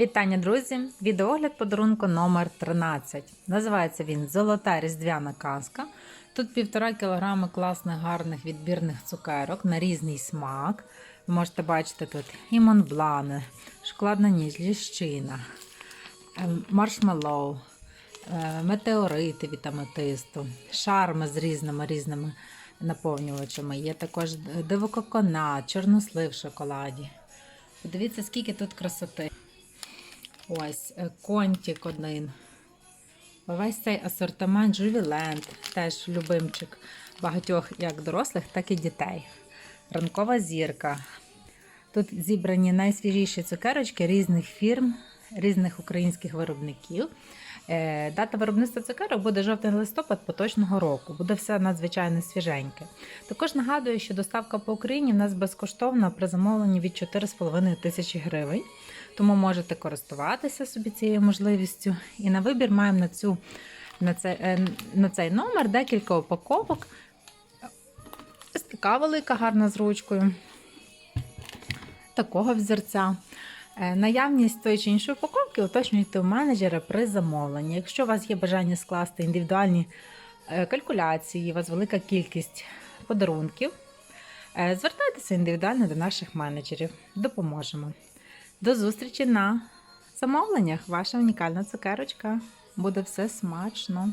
Вітання, друзі! Відеогляд подарунку номер 13. Називається він Золота різдвяна казка. Тут півтора кілограми класних, гарних відбірних цукерок на різний смак. Ви можете бачити тут і монблани, шоколадна ніж, ліщина, ем, маршмеллоу, е, метеорити від аметисту, шарми з різними різними наповнювачами. Є також дивококонат, чорнослив в шоколаді. Подивіться, скільки тут красоти. Ось е, контік один. Весь цей асортимент Жувіленд, теж любимчик багатьох як дорослих, так і дітей. Ранкова зірка. Тут зібрані найсвіжіші цукерочки різних фірм, різних українських виробників. Е, Дата виробництва цукерок буде жовтень-листопад поточного року. Буде все надзвичайно свіженьке. Також нагадую, що доставка по Україні в нас безкоштовна при замовленні від 4,5 тисячі гривень. Тому можете користуватися собі цією можливістю. І на вибір маємо на, цю, на, цей, е, на цей номер декілька упаковок. Ось така велика, гарна з ручкою. Такого взірця. Е, Наявність тої чи іншої упаковки уточнюйте у менеджера при замовленні. Якщо у вас є бажання скласти індивідуальні е, калькуляції, у вас велика кількість подарунків, звертайтеся індивідуально до наших менеджерів. Допоможемо. До зустрічі на замовленнях. Ваша унікальна цукерочка. Буде все смачно.